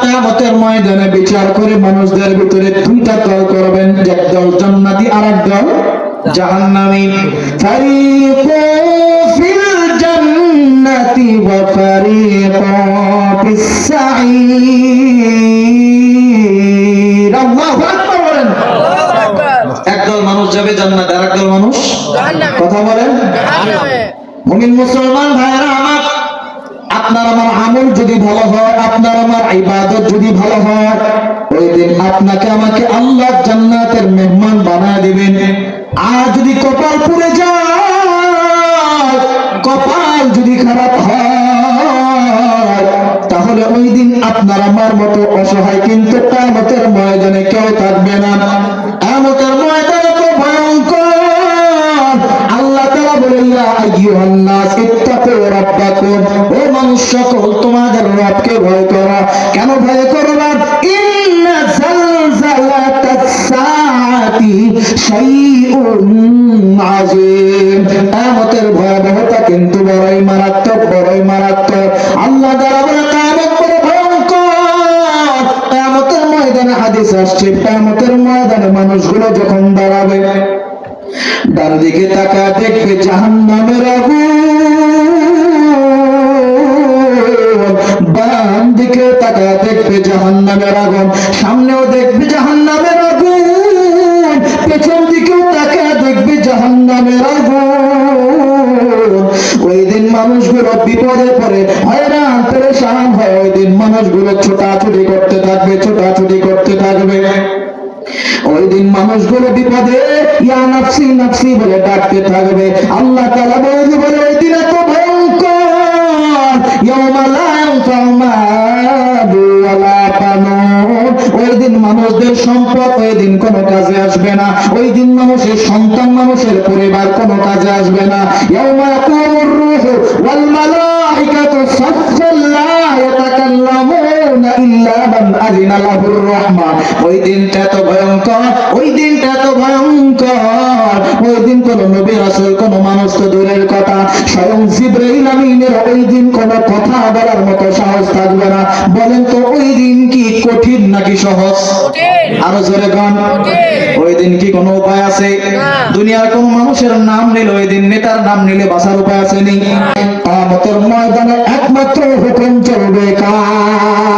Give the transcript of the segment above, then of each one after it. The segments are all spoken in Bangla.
কিয়ামতের ময়দানে বিচার করে মানুষদের ভিতরে দুইটা দল করবেন এক দল জান্নাতি আর এক দল জাহান্নামী। ফারিকু ফিল জান্নাতি ওয়া ফারিকু ফিস সাঈর আল্লাহু আকবার বলেন। একদল মানুষ যাবে জান্নাতে আর একদল মানুষ কথা বলেন। মুমিন মুসলমান ভাইরা আমার আমার আমল যদি ভালো হয়, আপনার আমার ইবাদত যদি ভালো হয়, ওই দিন আপনাকে আমাকে আল্লাহ জান্নাতের মেহমান বানায় দিবেন। আর যদি কপাল পুড়ে যায়, কপাল যদি খারাপ হয়, তাহলে ওই দিন আপনার আমার মতো অসহায় কিন্তু কামতের ময়দানে কেউ থাকবে না। কামতের ও মানুষ সকল রবকে ভয় করো। কেন ভয় করবা? কিয়ামতের ভয়াবহতা কিন্তু বড়ই মারাত্মক বড়ই মারাত্মক। আল্লাহ ময়দানে হাদিস আসছে, কিয়ামতের ময়দানে মানুষগুলো যখন দাঁড়াবে ডান দিকে তাকা দেখবে জাহান নামের বাম দিকে তাকা দেখবে জাহান নামের আগুন। সামনেও দেখবে জাহান নামের আগুন। পেছন দিকেও তাকা দেখবে জাহান নামের আগুন। ওই দিন মানুষগুলো বিপদে পড়ে, হয়রান, পরেশান হয় ওই দিন মানুষগুলো ছোটাছুটি করতে থাকবে, ছোটাছুটি করতে থাকবে। ওই দিন মানুষগুলো বিপদে, ইয়া নাফসি নাফসি বলে ডাকতে থাকবে। আল্লাহ বলে বলে ওই দিন এত ভয়ঙ্কর। মানুষদের সম্পদ ওই দিন কোনো কাজে আসবে না। ওই দিন মানুষের সন্তান, মানুষের পরিবার কোনো কাজে আসবে না। আযিনা ওই দিনটা তো ভয়ঙ্কর ওই দিনটা তো ভয়ঙ্কর। ওই দিন কোন নবী রাসূল কোন মানুষ তো দূরের কথা। স্বয়ং জিবরাইল আমিনের ওই দিন কোন কথা বলার মতো সাহস থাকবে না। বলেন তো ওই দিন কি কঠিন নাকি সহজ? আরও জোরে গান। ওই দিন কি কোনো উপায় আছে? দুনিয়ার কোন মানুষের নাম নিলে ওই দিন নেতার নাম নিলে বাঁচার উপায় আছে নি। কামতের ময়দানে একমাত্র হুকুম চলবে কার?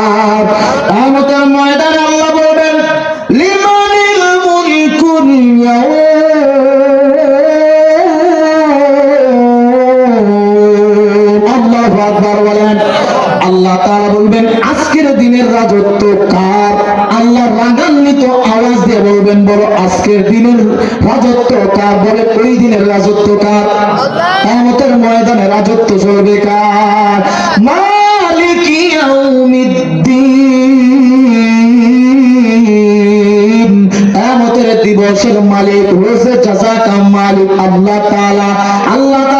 আল্লাহ তাআলা বলবেন, আজকের দিনের রাজত্ব কার? আল্লাহ রাগান্বিত আওয়াজ দিয়ে বলবেন, বলো, আজকের দিনের রাজত্ব কার? বলে, ওই দিনের রাজত্ব কার? কিয়ামতের ময়দানে রাজত্ব চলবে কার? দিবসের মালিক হয়েছে জাযাকা মালিক আল্লাহ তাআলা। আল্লাহ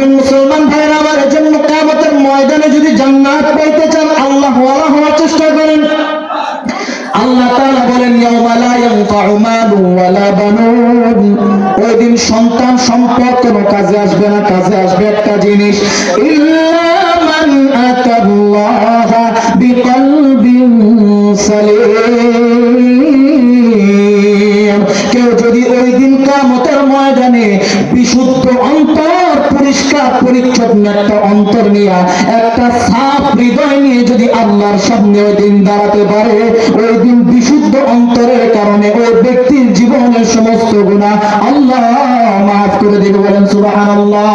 মুমিন মুসলমান ভাইরা আমার জন্য কিয়ামতের ময়দানে যদি জান্নাত পাইতে চান, আল্লাহ ওয়ালা হওয়ার চেষ্টা করেন। আল্লাহ তাআলা বলেন, ইয়াউমা লা ইয়ানফাউ মালু ওয়ালা বানুন। ওই দিন সন্তান সম্পদ কোনো কাজে আসবে না, কাজে আসবে একটা জিনিস। ইল্লা ময়দানে বিশুদ্ধ অন্তর, পরিষ্কার, পরিচ্ছন্ন একটা অন্তর নিয়ে, একটা সাফ হৃদয় নিয়ে যদি আল্লাহর সামনে ওই দিন দাঁড়াতে পারে, ওই দিন বিশুদ্ধ অন্তরের কারণে ওই ব্যক্তির জীবনের সমস্ত গুণা আল্লাহ মাফ করে দিবে বলেন, সুবহানাল্লাহ।